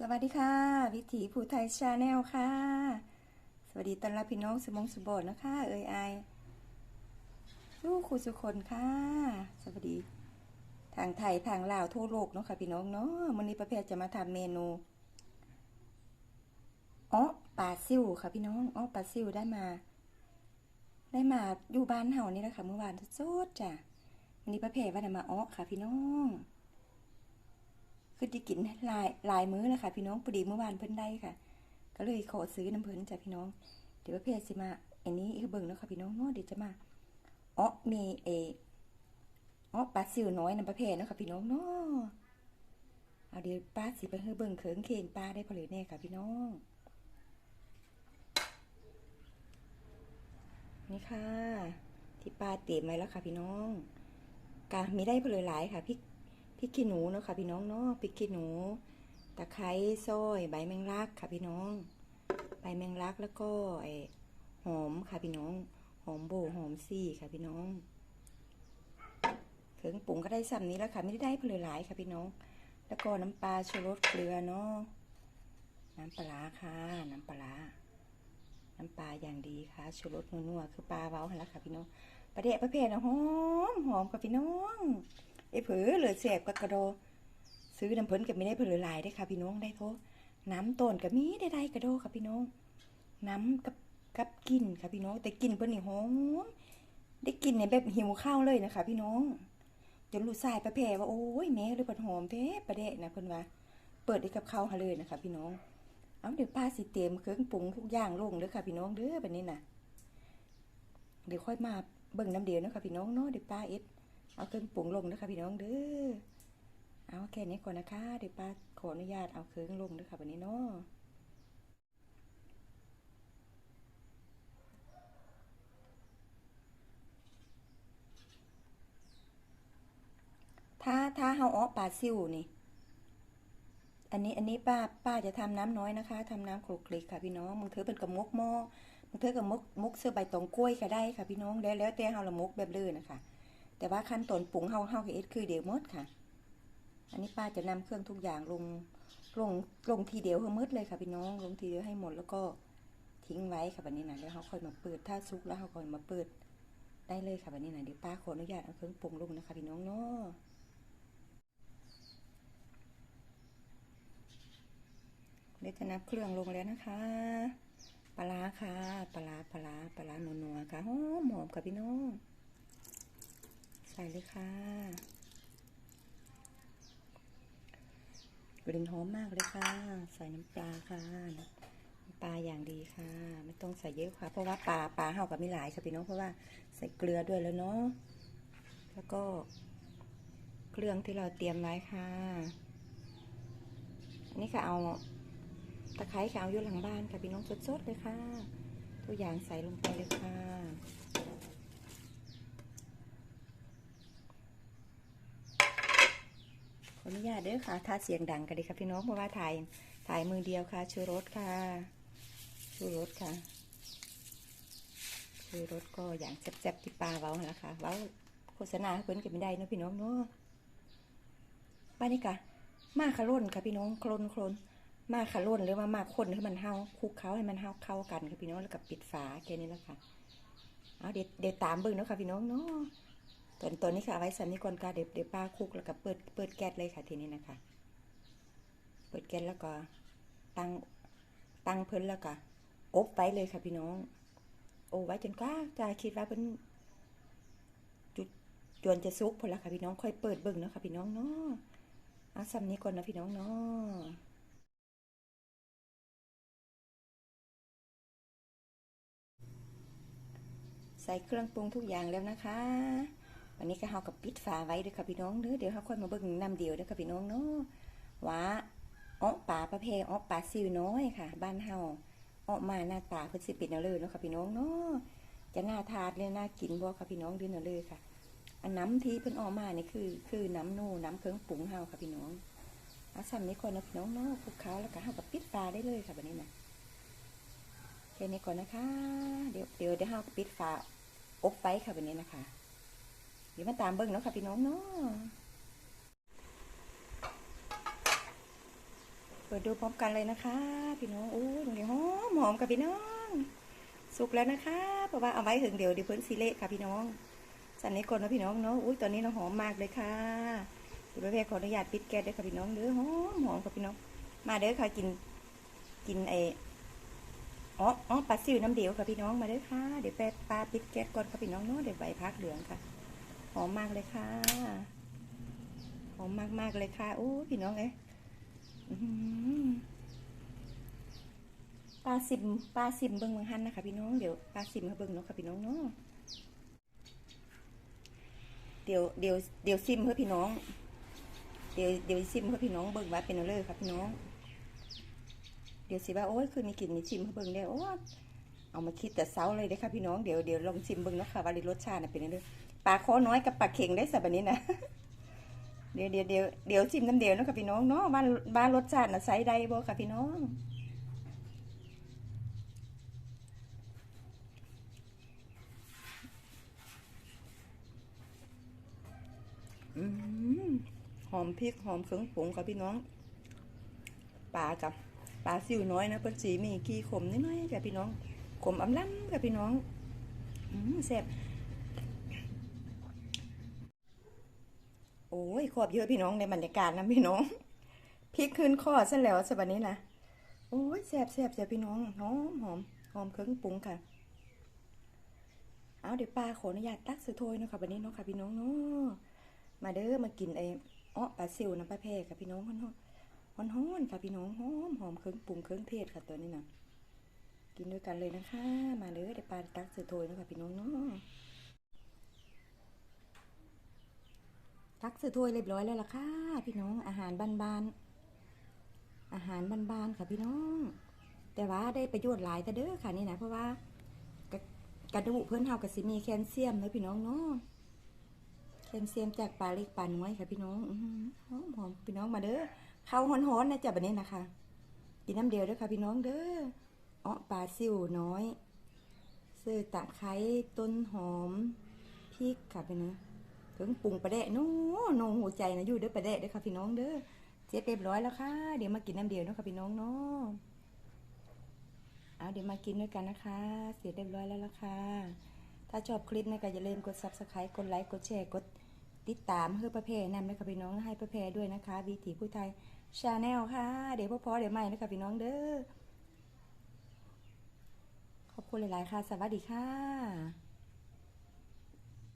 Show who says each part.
Speaker 1: สวัสดีค่ะ วิถีผู้ไทยชาแนลค่ะ สวัสดีตอนรับพี่น้องสมงสุโบดนะคะ เอ่ยไอายลูกครูสุคนค่ะ สวัสดี ทางไทยทางลาวทั่วโลกเนาะค่ะพี่น้องเนาะวันนี้ประเภทจะมาทำเมนูอ๋อปลาซิวค่ะพี่น้องอ๋อปลาซิวได้มา ได้มาอยู่บ้านเฮานี่แหละค่ะเมื่อวานสดๆจ้ะวันนี้ประเภทว่าจะมาอ๋อค่ะพี่น้อง คือที่กินหลายหลายมื้อแล้วค่ะพี่น้องพอดีเมื่อวานเพิ่นได้ค่ะ ก็เลยขอซื้อน้ำเพิ่นจ้ะพี่น้อง เดี๋ยวประเภทสิมาอันนี้คือเบิ่งเนาะค่ะพี่น้องเนาะเดี๋ยวจะมาอ๋อมีเออ๋อปลาซิวน้อยน้ำประเภทเนาะค่ะพี่น้องเนาะเอาเดี๋ยวป้าสิไปเฮือเบิ่งเขิงเข่งปลาได้ผลิตแน่ค่ะพี่น้อง นี่ค่ะ ที่ป้าเตรียมไว้แล้วค่ะพี่น้องกามีได้ผลิตหลายค่ะพริก พริกขี้หนูเนาะค่ะพี่น้องเนาะพริกขี้หนู ตะไคร้ซอยใบแมงลักค่ะพี่น้อง ใบแมงลักแล้วก็ไอหอมค่ะพี่น้อง หอมโบหอมซี่ค่ะพี่น้องเครื่องปรุงก็ได้ซ้ำนี้แล้วค่ะ ไม่ได้ได้เพลหลายค่ะพี่น้อง แล้วก็น้ำปลาชูรสเกลือเนาะน้ำปลาค่ะ น้ำปลาน้ำปลาอย่างดีค่ะชูรสนัวๆคือปลาเว้าหันละค่ะพี่น้องประเดะประเภทนะหอมหอมค่ะพี่น้อง ไอ้เผือเหลือเสียบกับกระโด ซื้อน้ำเพิ่นกับไม่ได้เผือหลายได้ค่ะ พี่น้องได้โทน้ำต้นกับมีได้ได้กระโดค่ะพี่น้อง น้ำกับกับกินค่ะพี่น้อง แต่กินเพิ่นนี่หอมได้กินเนี่ยแบบหิวข้าวเลยนะคะ พี่น้องจนลูกชายประเพว่าโอ้ยแม่เลยเพิ่นหอมแท้ประเดะนะเพิ่นว่า เปิดได้กับข้าวเลยนะคะ พี่น้องเอาเดี๋ยวป้าสิเตรียมเครื่องปรุงทุกอย่างลงเด้อค่ะ พี่น้องเด้อแบบนี้นะเดี๋ยวค่อยมาเบิ่งน้ำเดียวนะคะพี่น้องเนาะเดี๋ยวป้าเอ็ด เอาเครื่องปรุงลงนะคะพี่น้องเด้อเอาแค่นี้ก่อนนะคะเดี๋ยวป้าขออนุญาตเอาเครื่องลงด้วยค่ะวันนี้เนาะถ้าถ้าเฮาอ้อปลาซิวนี่ อันนี้อันนี้ป้าป้าจะทำน้ำน้อยนะคะทำน้ำคลุกคลิกค่ะพี่น้องมึงเธอเป็นกับมกหม้อมึงเธอกับมกมกเสื้อใบตองกล้วยก็ได้ค่ะพี่น้องแล้วแล้วแต่เฮาละมกแบบเลื่นนะคะ แต่ว่าขั้นตอนปรุงเฮาเฮาเอ็ดคือเดียวหมดค่ะ อันนี้ป้าจะนำเครื่องทุกอย่างลงลงลงทีเดียวให้หมดเลยค่ะพี่น้องลงทีเดียวให้หมดแล้วก็ทิ้งไว้ค่ะแบบนี้นะแล้วเขาค่อยมาเปิดถ้าซุกแล้วเขาค่อยมาเปิดได้เลยค่ะแบบนี้นะเดี๋ยวป้าขออนุญาตเอาเครื่องปรุงลงนะคะพี่น้องเนาะเดี๋ยวจะนับเครื่องลงแล้วนะคะปลาค่ะปลาร้าปลาปลาร้านัวๆค่ะหอมหอมค่ะพี่น้อง ใส่เลยค่ะกลิ่นหอมมากเลยค่ะ ใส่น้ำปลาค่ะปลาอย่างดีค่ะ ไม่ต้องใส่เยอะค่ะ เพราะว่าปลาปลาเห่ากับมีหลายค่ะพี่น้องเพราะว่าใส่เกลือด้วยแล้วเนาะแล้วก็เครื่องที่เราเตรียมไว้ค่ะอันนี้ค่ะเอาตะไคร้ค่ะเอาอยู่หลังบ้านค่ะพี่น้องสดๆเลยค่ะตัวอย่างใส่ลงไปเลยค่ะ ออนุญาตเด้อค่ะถ้าเสียงดังกันดีค่ะพี่น้องเพราะว่าถ่ายถ่ายมือเดียวค่ะชูรสค่ะชูรสค่ะชูรสก็อย่างแซ่บๆที่ปลาเว้าละค่ะเว้าโฆษณาเพิ่นกันไม่ได้นะพี่น้องเนาะบ้านนี้ค่ะมาขล่นค่ะพี่น้องโคลนโคลนมาขล่นหรือว่ามาคนให้มันเฮาคุกเคล้าให้มันเฮาเข้ากันค่ะพี่น้องแล้วก็ปิดฝาแค่นี้แล้วค่ะเอาเดี๋ยวเดี๋ยวตามเบิ่งเนาะค่ะพี่น้องเนาะ ตอนตอนนี้ค่ะเอาไว้สันนิก่อนค่ะเดี๋ยวเดี๋ยวป้าคุกแล้วก็เปิดเปิดแก๊สเลยค่ะทีนี้นะคะ เปิดแก๊สแล้วก็ตั้งตั้งเพิ่นแล้วก็อบไว้เลยค่ะพี่น้อง โอ้ไว้จนกว่าจะคิดว่าเพิ่นจุดจวนจะซุกพอแล้วค่ะพี่น้องค่อยเปิดเบิ่งเนาะค่ะพี่น้องเนาะเอาซ้ำนี้ก่อนนะพี่น้องเนาะใส่เครื่องปรุงทุกอย่างแล้วนะคะ วันนี้ก็เฮากับปิดฝาไว้เด้อค่ะพี่น้องเด้อเดี๋ยวเฮาค่อยมาเบิ่งน้ำเดียวเด้อค่ะพี่น้องเนาะว่าอ้อปลาประเภทอ้อปลาซิวน้อยค่ะ บ้านเฮาออกมาหน้าตาเพิ่นสิเป็นเอาเลยเนาะค่ะพี่น้องเนาะจะน่าทานเลยน่ากินบ่ค่ะพี่น้องดือนเอาเลยค่ะ อันน้ำที่เพิ่นออกมานี่คือ คือน้ำนูน้ำเครื่องปรุงเฮาค่ะพี่น้องอาซ้ำนี้ก่อนนะพี่น้องเนาะคลุกเคล้าแล้วก็เฮากับปิดฝาได้เลยค่ะแบบนี้นะแค่นี้ก่อนนะคะ เดี๋ยวเดี๋ยวเดี๋ยวเฮากับปิดฝาอบไว้ค่ะแบบนี้นะคะ เดี๋ยวมาตามเบิ้งเนาะค่ะพี่น้องเนาะเปิดดูพร้อมกันเลยนะคะ พี่น้องอู้ตรงนี้หอมหอมกับพี่น้อง สุกแล้วนะคะ เพราะว่าเอาไว้ถึงเดี๋ยวเดี๋ยวเพิ่นซีเละค่ะพี่น้องสันนี้ก่อนนะพี่น้องเนาะอุ้ยตอนนี้เราหอมมากเลยค่ะดี๋ยวแม่ขออนุญาตปิดแก๊สด้วยค่ะพี่น้องเด้อหอมหอมค่ะพี่น้อง มาเด้อค่ะกินกินไออ๋ออ๋อปลาซิวน้ำเดียวค่ะพี่น้องมาเด้อค่ะเดี๋ยวแปปลาปิดแก๊สก่อนค่ะพี่น้องเนาะเดี๋ยวใบพักเหลืองค่ะ อมมากเลยค่ะหอมมากมากๆเลยค่ะอู้พี่น้องเอ้ยปลาซิมปลาซิมเบิ้งเมืองฮันนะคะพี่น้องเดี๋ยวปลาซิมเขาเบิ้งเนาะค่ะพี่น้องเนาะเดี๋ยวเดี๋ยวเดี๋ยวซิมเพื่อพี่น้อง เดี๋ยวเดี๋ยวซิมเพื่อพี่น้องเบิ้งว่าเป็นอะไรครับพี่น้อง เดี๋ยวสิว่าโอ้ยคืนนี้กินมีชิมให้เบิ่งได้โอ้เอามาคิดแต่เช้าเลยได้ค่ะพี่น้องเดี๋ยวเดี๋ยวลองชิมเบิ่งเนาะค่ะว่ารสชาติเป็นยังไง ปลาโคน้อยกับปลาเข็งได้สับแบบนี้นะเดี๋ยวเดี๋ยวเดี๋ยวเดี๋ยวชิมน้ำเดียวนะค่ะพี่น้องเนาะว่าว่านรสชาติน่ะใส่ได้บ่ค่ะพี่น้องอืมหอมพริกหอมเครื่องปรุงค่ะพี่น้องปลากับปลาซิวน้อยนะเพิ่นสีมีขี้ขมนิดหน่อยค่ะพี่น้องขมอำล้ำค่ะพี่น้องอืมแซ่บ อ้ยขอบเยอะพี่น้องในบรรยากาศนะพี่น้องพริกขึ้นข้อซะแล้วสบันนี้นะโอ้ยแซ่บแซ่บแซ่บพี่น้องหอมหอมหอมเครื่องปรุงค่ะ เอาเดี๋ยวปลาขออนุญาตตักสือถวยเนาะค่ะวันนี้เนาะค่ะพี่น้องเนาะมาเด้อมากินไอ้อ้อปลาซิวน้ำปลาแพรค่ะพี่น้องเนาะหอนหอนค่ะพี่น้องหอมหอมเครื่องปรุงเครื่องเทศค่ะตัวนี้นะกินด้วยกันเลยนะคะ มาเลยเดี๋ยวปลาตักเสือโทยนะคะพี่น้องเนาะ ตักเสือโทยเรียบร้อยแล้วล่ะค่ะพี่น้องอาหารบ้านๆอาหารบ้านๆค่ะพี่น้อง แต่ว่าได้ประโยชน์หลายแต่เด้อค่ะนี่นะเพราะว่ากระดูกเพื่อนเฮากับสิมีแคลเซียมนะพี่น้องเนาะแคลเซียมจากปลาเล็กปลาน้อยค่ะพี่น้องหอมหอมพี่น้องมาเด้อข้าวฮ้อนๆนะจ๊ะบันนี้นะคะกินน้ำเดียวเด้อค่ะพี่น้องเด้ออ้อปลาซิวน้อยซื้อตะไคร้ต้นหอมพริกค่ะพี่น้อง ถึงปรุงประเดะโน้โนหัวใจนะอยู่เด้อประเดะเด้อค่ะพี่น้องเด้อเสร็จเรียบร้อยแล้วค่ะ เดี๋ยวมากินน้ำเดียวเนาะค่ะพี่น้องเนาะเอาเดี๋ยวมากินด้วยกันนะคะ เสร็จเรียบร้อยแล้วละค่ะ ถ้าชอบคลิปนะก็อย่าลืมกด subscribe กดไลค์กดแชร์กดติดตามเพื่อประเพนำนะคะพี่น้องให้ประเพด้วยนะคะ วิถีผู้ไทยชาแนลค่ะ เดี๋ยวพอๆเดี๋ยวใหม่นะคะพี่น้องเด้อขอบคุณหลาย ๆ ค่ะ สวัสดีค่ะ